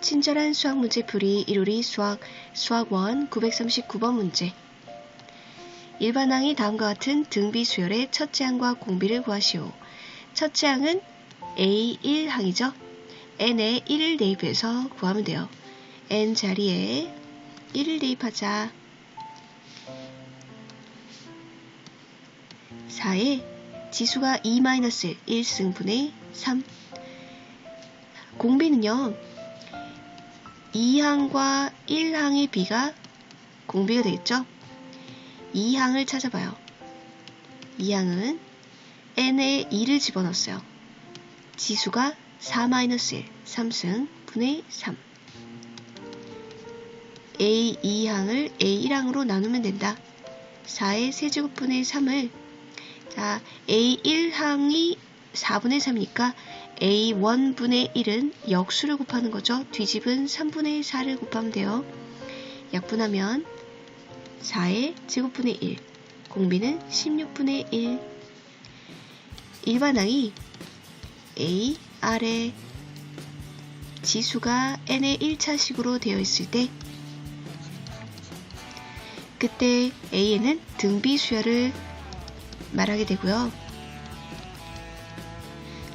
친절한 수학 문제 풀이 1호리 수학 수학 1 939번 문제 일반항이 다음과 같은 등비 수열의 첫째 항과 공비를 구하시오. 첫째 항은 A1 항이죠. n에 1을 대입해서 구하면 돼요. n 자리에 1을 대입하자. 4에 지수가 2-1, 1승분의 3. 공비는요. 2항과 1항의 비가 공비가 되겠죠? 2항을 찾아봐요. 2항은 n에 2를 집어넣었어요. 지수가 4-1, 3승 분의 3. A2항을 A1항으로 나누면 된다. 4의 세제곱분의 3을 자 A1항이 4분의 3이니까 A1분의 1은 역수를 곱하는 거죠. 뒤집은 3분의 4를 곱하면 돼요. 약분하면 4의 제곱분의 1, 공비는 16분의 1. 일반항이 A, R에 지수가 n의 1차식으로 되어 있을 때 그때 A에는 등비 수열을 말하게 되고요.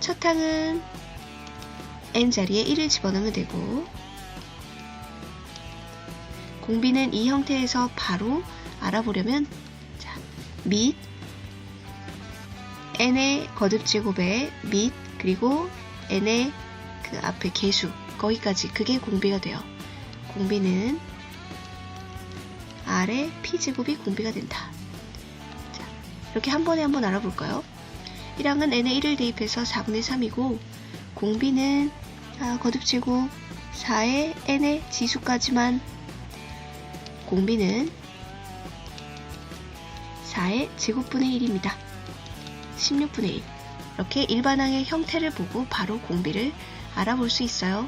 첫 항은 n 자리에 1을 집어넣으면 되고 공비는 이 형태에서 바로 알아보려면 자, 및 n의 거듭 제곱에 및 그리고 n의 그 앞에 개수 거기까지 그게 공비가 돼요. 공비는 r의 p제곱이 공비가 된다. 자, 이렇게 한 번에 한 번 알아볼까요? 1항은 n에 1을 대입해서 4분의 3이고 공비는 아, 거듭제곱 4의 n의 지수까지만 공비는 4의 제곱분의 1입니다. 16분의 1 이렇게 일반항의 형태를 보고 바로 공비를 알아볼 수 있어요.